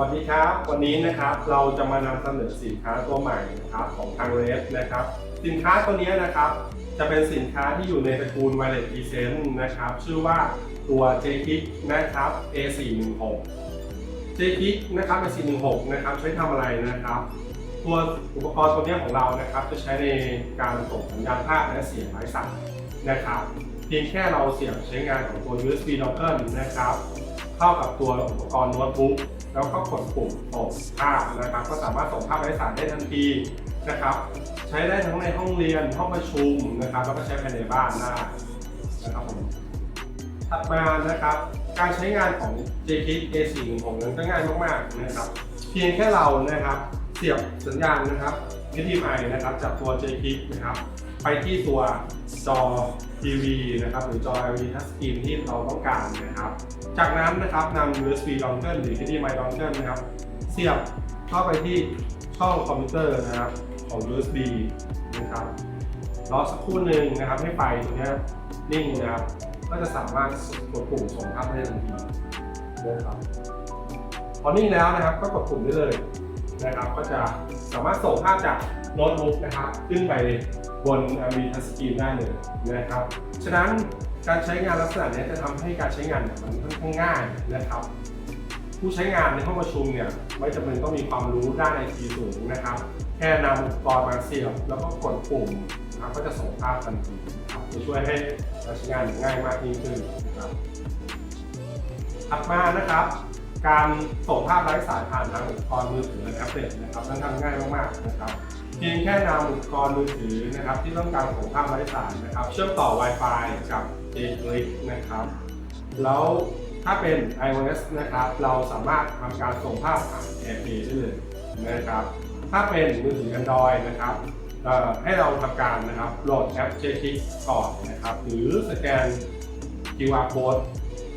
วัสดีครับ วันนี้นะครับเราจะมานำเสนอสินค้าตัวใหม่นะครับของทางเรสนะครับ สินค้าตัวนี้นะครับ จะเป็นสินค้าที่อยู่ในตระกูล Wireless Present นะครับ ชื่อว่าตัว j k i c นะครับ A416 j k i c นะครับ A416 นะครับใช้ทำอะไรนะครับ ตัวอุปกรณ์ตัวนี้ของเรานะครับ จะใช้ในการส่งสัญญาณภาพและเสียงไร้สายนะครับเพียงแค่เราเสียบใช้งานของตัว USB dongle นะครับ เข้ากับตัวอุปกรณ์โน้ตบุ๊กแล้วก็กดปุ่มส่งภาพนะครับ ก็สามารถส่งภาพไร้สายได้ทันทีนะครับ ใช้ได้ทั้งในห้องเรียนห้องประชุมนะครับ แล้วก็ใช้ภายในบ้านได้นะครับผมถัดมานะครับ การใช้งานของ JKIT A416 นั้นก็ง่ายมากๆนะครับ เพียงแค่เรานะครับเสียบสัญญาณนะครับ HDMI นะครับจากตัว JKIT นะครับ ไปที่ตัวจอทีวีนะครับหรือจอ LED Touchscreen ที่เราต้องการนะครับ จากนั้นนะครับนำ USB dongle หรือ HDMI dongle นะครับ เสียบเข้าไปที่ช่องคอมพิวเตอร์นะครับของ USB นะครับรอสักครู่หนึ่งนะครับให้ไฟตัวเนี้นิ่งนะครับ ก็จะสามารถกดปุ่มส่งภาพได้ทันทีนะครับพอนิ่งแล้วนะครับก็กดปุ่มได้เลยนะครับ ก็จะสามารถส่งภาพจาก โน้ตบุ๊กนะครับขึ้นไปบน LED Touchscreen ได้เลยนะครับ ฉะนั้นการใช้งานลักษณะนี้จะทำให้การใช้งานมันค่อนข้างง่ายนะครับ ผู้ใช้งานในห้องประชุมเนี่ยไม่จำเป็นต้องมีความรู้ด้านไอทีสูงนะครับ แค่นำอุปกรณ์มาเสียบแล้วก็กดปุ่มนะครับก็จะส่งภาพทันทีครับจะช่วยให้การใช้งานง่ายมากยิ่งขึ้นนะครับถัดมานะครับการส่งภาพไร้สายผ่านทางอุปกรณ์มือถือและแท็บเล็ตนะครับนั่นทำง่ายมากๆนะครับ เพียงแค่นำอุปกรณ์มือถือนะครับที่ต้องการส่งภาพไร้สายนะครับ เชื่อมต่อ Wi-Fi กับ j c l i c นะครับ แล้วถ้าเป็น iOS นะครับ เราสามารถทำการส่งภาพผ่าน AirPlay ได้เลยนะครับ ถ้าเป็นมือถือ Android นะครับให้เราทำการนะครับโหลดแอป j k i c ก่อนนะครับ หรือสแกน QR code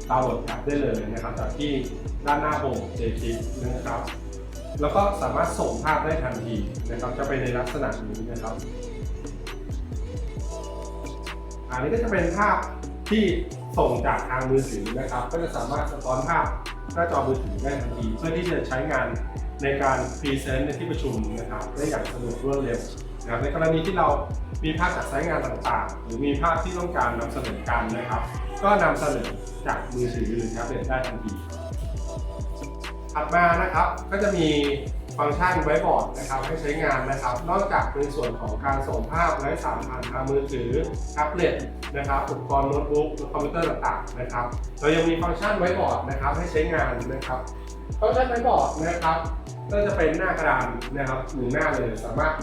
ดาวน์โหลดแอปได้เลยนะครับจากที่ด้านหน้าโฮม j k i c นะครับ แล้วก็สามารถส่งภาพได้ทันทีนะครับจะเป็นในลักษณะนี้นะครับ อันนี้ก็จะเป็นภาพที่ส่งจากทางมือถือนะครับ ก็จะสามารถสะท้อนภาพหน้าจอมือถือได้ทันที เพื่อที่จะใช้งานในการพรีเซนต์ในที่ประชุมนะครับได้อย่างสะดวกรวดเร็วนะครับในกรณีที่เรามีภาพจากสายงานต่างๆ หรือมีภาพที่ต้องการนำเสนอกันนะครับ ก็นำเสนอจากมือถือหรือแท็บเล็ตได้ทันที ถัดมานะครับก็จะมีฟังก์ชันไว้บอร์ดนะครับให้ใช้งานนะครับ นอกจากในส่วนของการส่งภาพไร้สายผ่านทางมือถือแท็บเล็ตนะครับอุปกรณ์โน้ตบุ๊กหรือคอมพิวเตอร์ต่างๆนะครับ เรายังมีฟังก์ชันไว้บอร์ดนะครับให้ใช้งานนะครับฟังก์ชันไว้บอร์ดนะครับก็จะเป็นหน้ากระดานนะครับหนึ่งหน้าเลยสามารถ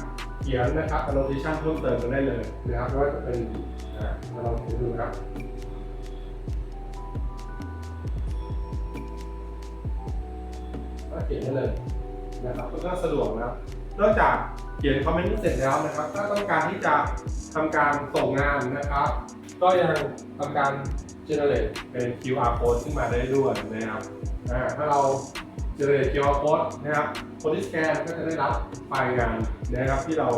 เขียนนะครับ annotation เพิ่มเติมกันได้เลยนะครับไม่ว่าจะเป็นอ่าเราลองดูนะครับ เขียนได้เลยนะครับก็สะดวกนะครับนอกจากเขียนคอมเมนต์เสร็จแล้วนะครับ ถ้าต้องการที่จะทำการส่งงานนะครับ ก็ยังทำการ generate เป็น QR code ขึ้นมาได้ด้วยนะครับถ้าเรา generate QR code นะครับคนที่สแกนก็จะได้รับไฟล์งานนะครับที่เรา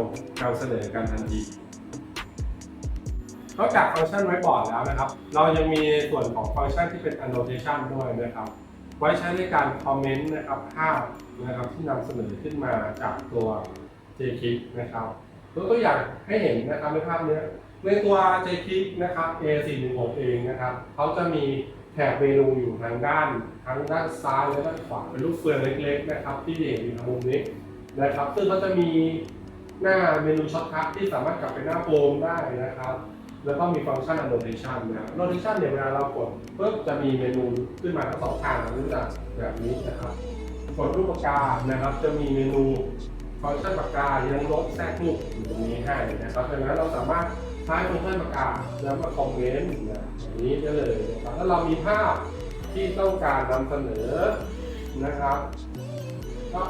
นำเสนอกันทันทีนอกจากฟังก์ชันไว้บอร์ดแล้วนะครับ เรายังมีส่วนของฟังก์ชันที่เป็น annotation ด้วยนะครับ ไว้ใช้ในการคอมเมนต์นะครับภาพนะครับที่นำเสนอขึ้นมาจากตัว JKIC นะครับตัวตัวอย่างให้เห็นนะครับในภาพนี้ในตัว JKIC นะครับ A416 เองนะครับเขาจะมีแถบเมนูอยู่ทางด้านทั้งด้านซ้ายและด้านขวาเป็นลูกเฟืองเล็กๆนะครับ ที่เห็นอยู่ทางมุมนี้นะครับ ซึ่งเขาจะมีหน้าเมนูช็อตคัทที่สามารถกลับไปหน้าโฮมได้นะครับ แล้วก็มีฟังก์ชัน annotation นะครับ annotation เนี่ยเวลาเรากดปุ๊บจะมีเมนูขึ้นมาทั้งสองทางรูปแบบนี้นะครับ กดรูปปากกานะครับ จะมีเมนูฟังก์ชันปากกายังลบแทรกรูปอยู่ตรงนี้ให้นะครับดังนั้นเราสามารถใช้ฟังก์ชันปากกาแล้วมาคอมเมนต์นะอย่างนี้ได้เลยนะครับถ้าเรามีภาพที่ต้องการนำเสนอนะครับก็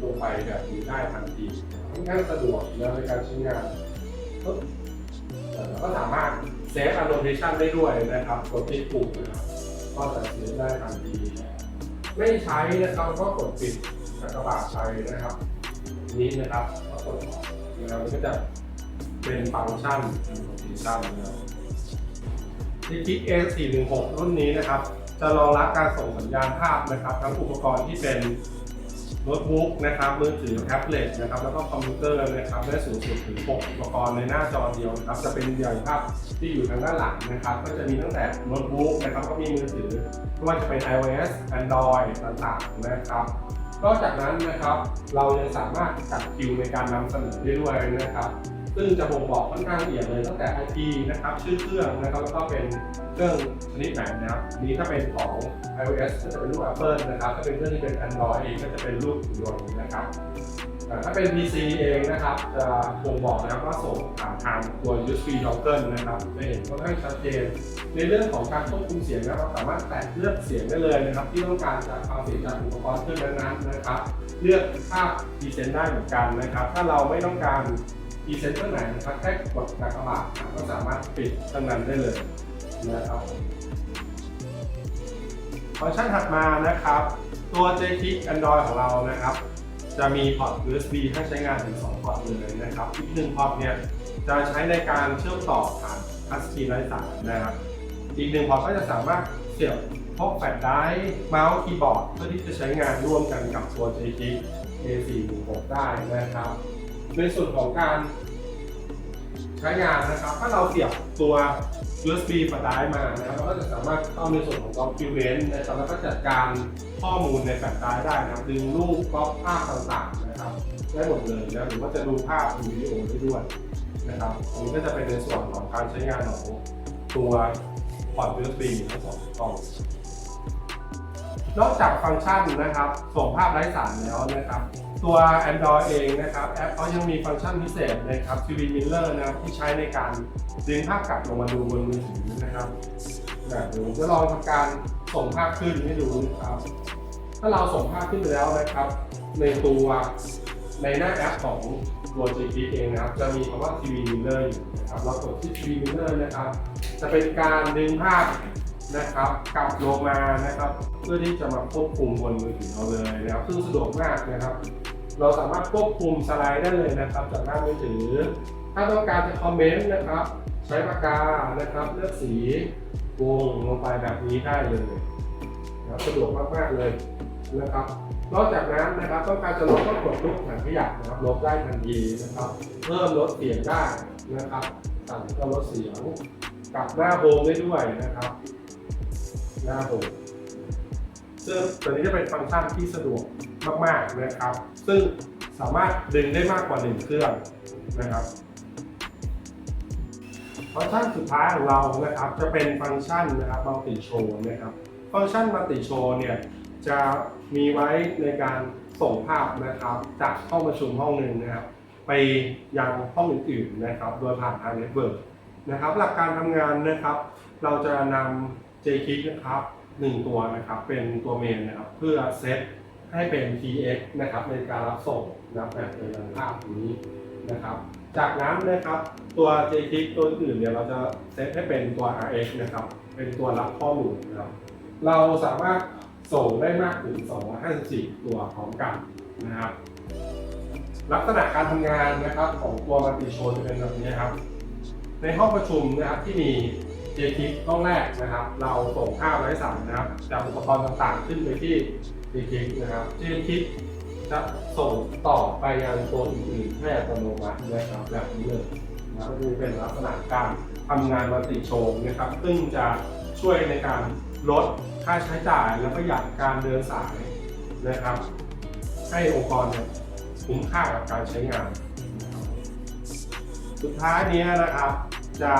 ลงไปแบบนี้ได้ทันทีค่อนข้างสะดวกแล้วในการใช้งานปุ๊บ เอ่อก็สามารถเซฟ annotation ได้ด้วยนะครับกดที่ปุ่มนะครับก็จะเซฟได้ทันทีไม่ใช้นะครับก็กดปิดกากบาทไปนะครับ นี้นะครับก็กดออกนะครับมันก็จะเป็นฟังก์ชัน annotation นะครับที่คิก A416 รุ่นนี้นะครับ จะรองรับการส่งสัญญาณภาพนะครับ ทั้งอุปกรณ์ที่เป็น โน้ตบุ๊กนะครับมือถือแท็บเล็ตนะครับแล้วก็คอมพิวเตอร์นะครับได้สูงสุดถึง6อุปกรณ์ในหน้าจอเดียวนะครับจะเป็นใหญ่ภาพที่อยู่ทางด้านหลังนะครับก็จะมีตั้งแต่โน้ตบุ๊กนะครับก็มีมือถือไม่ว่าจะเป็น iOS Android ต่างๆนะครับนอกจากนั้นนะครับเรายังสามารถจัดคิวในการนำเสนอได้ด้วยนะครับ ซึ่งจะบ่งบอกค่อนข้างละเอียดเลยตั้งแต่ IP นะครับชื่อเครื่องนะครับแล้วก็เป็นเครื่องชนิดไหนนะครับนี้ถ้าเป็นของ iOS ก็จะเป็นรูป Apple นะครับถ้าเป็นเครื่องที่เป็น Android เองก็จะเป็นรูปหุ่นยนต์นะครับถ้าเป็น PC เองนะครับจะบ่งบอกนะครับว่าส่งผ่านทางตัว USB dongle นะครับจะเห็นค่อนข้างชัดเจน ในเรื่องของการควบคุมเสียงนะครับเราสามารถแตะเลือกเสียงได้เลยนะครับ ที่ต้องการจะฟังเสียงจากอุปกรณ์เครื่องนั้นๆนะครับ เลือกภาพพรีเซนได้เหมือนกันนะครับ ถ้าเราไม่ต้องการ พรีเซนต์เครื่อไหนนะครับแค่กดกากบาทก็สามารถปิดเครื่องนั้นได้เลยนะครับฟังก์ชันถัดมานะครับ ตัว JKIC Android ของเรานะครับ จะมีพอร์ต USB ให้ใช้งานถึง 2 พอร์ตเลยนะครับ อีกหนึ่งพอร์ตเนี่ยจะใช้ในการเชื่อมต่อผ่านทัสกรีไร้สายนะครับ อีกหนึ่งพอร์ตก็จะสามารถเสียบพวกแฟลชไดร์เมาส์คีย์บอร์ด เพื่อที่จะใช้งานร่วมกันกับตัว JKIC A416 ได้นะครับ ในส่วนของการใช้งานนะครับ ถ้าเราเสียบตัว USB แฟลชไดรฟ์มานะครับเราก็จะสามารถเข้าในส่วนของ Document นะครับแล้วก็จัดการข้อมูลในแฟลชไดร์ได้นะครับดึงรูปก๊อปภาพต่างๆนะครับได้หมดเลยนะหรือว่าจะดูภาพดูวิดีโอได้ด้วยนะครับอันนี้ก็จะเป็นในส่วนของการใช้งานของตัวพอร์ต USB ทั้งสองกล้องนอกจากฟังก์ชันนะครับส่งภาพไร้สายแล้วนะครับ ตัว Android เองนะครับแอปเขายังมีฟังก์ชันพิเศษนะครับ TV Mirror นะครับที่ใช้ในการดึงภาพกลับลงมาดูบนมือถือนะครับนะเดี๋ยวผมจะลองทำการส่งภาพขึ้นให้ดูนะครับถ้าเราส่งภาพขึ้นไปแล้วนะครับ ในตัวในหน้าแอปของตัว GP เองนะครับ จะมีคำว่า TV Mirror อยู่นะครับเรากดที่ TV Mirror นะครับ จะเป็นการดึงภาพนะครับกลับลงมานะครับ เพื่อที่จะมาควบคุมบนมือถือเราเลยนะครับ ซึ่งสะดวกมากนะครับ เราสามารถควบคุมสไลด์ได้เลยนะครับจากหน้ามือถือ ถ้าต้องการจะคอมเมนต์นะครับ ใช้ปากกานะครับเลือกสีวงลงไปแบบนี้ได้เลยนะครับสะดวกมากๆเลยนะครับนอกจากนั้นนะครับต้องการจะลบก็กดรูปถังขยะนะครับลบได้ทันทีนะครับ เพิ่มลดเสียงได้นะครับสั่งก็ลดเสียงกลับหน้าโฮมได้ด้วยนะครับ หน้าโฮมซึ่งตัวนี้จะเป็นฟังก์ชันที่สะดวกมากๆนะครับ ซึ่งสามารถดึงได้มากกว่าหนึ่งเครื่องนะครับฟังก์ชันสุดท้ายของเรานะครับจะเป็นฟังก์ชันนะครับมัลติโชว์นะครับ ฟังก์ชันมัลติโชว์เนี่ยจะมีไว้ในการส่งภาพนะครับจากห้องประชุมห้องหนึ่งนะครับไปยังห้องอื่นๆนะครับ โดยผ่านทางเน็ตเวิร์กนะครับ หลักการทำงานนะครับ เราจะนำ JKIC นะครับหนึ่งตัวนะครับเป็นตัวเมนนะครับเพื่อเซต ให้เป็น TX นะครับในการรับส่งนะครับแบบในทางภาพนี้นะครับ จากนั้นนะครับตัว JKIC ตัวอื่นเนี่ยเราจะเซตให้เป็นตัว RX นะครับเป็นตัวรับข้อมูลนะครับเราสามารถส่งได้มากถึง 254 ตัวพร้อมกันนะครับ ลักษณะการทำงานนะครับของตัวมัลติโชว์จะเป็นแบบนี้ครับ ในห้องประชุมนะครับที่มี j k i ห้องแรกนะครับ เราส่งภาพไร้สายนะครับจากอุปกรณ์ต่างๆ ขึ้นไปที่ j k i นะครับ j k i จะส่งต่อไปยังตัวอื่นๆให้อัตโนมัตินะครับแบบนี้เลยนะครับก็คือเป็นลักษณะการทำงานมัลติโชว์นะครับ ซึ่งจะช่วยในการลดค่าใช้จ่ายและประหยัดการเดินสายนะครับ ให้องค์กรคุ้มค่ากับการใช้งาน สุดท้ายนี้นะครับ จะ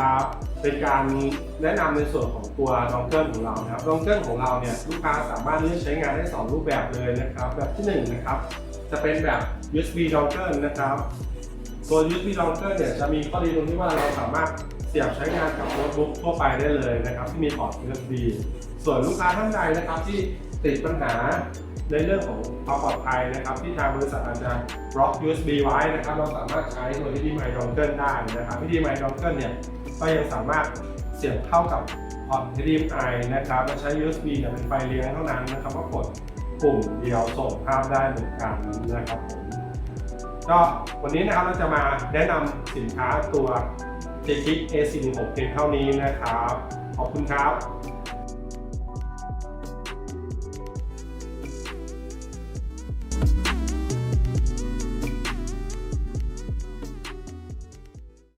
เป็นการแนะนำในส่วนของตัวดองเกิลของเรานะครับดองเกิลของเราเนี่ยลูกค้าสามารถเลือกใช้งานได้ 2 รูปแบบเลยนะครับ แบบที่1นนะครับจะเป็นแบบ USB dongle นะครับตัว USB dongle เนี่ยจะมีข้อดีตรงที่ว่าเราสามารถเสียบใช้งานกับโน้ตบุ๊กทั่วไปได้เลยนะครับ ที่มีพอร์ต USB ส่วนลูกค้าท่านใดนะครับที่ติดปัญหา ในเรื่องของความปลอดภัยนะครับที่ทางบริษัทอาจจะบล็อก USB ไว้นะครับเราสามารถใช้ตัว HDMI dongle ได้นะครับ HDMI dongle เนี่ยก็ยังสามารถเสียบเข้ากับพอร์ต HDMI นะครับและใช้ USB เนี่ยเป็นไฟเลี้ยงเท่านั้นนะครับก็กดปุ่มเดียวส่งภาพได้เหมือนกันนะครับผมก็วันนี้นะครับเราจะมาแนะนำสินค้าตัว j k i 6 A46 เพียงเท่านี้นะครับ ขอบคุณครับ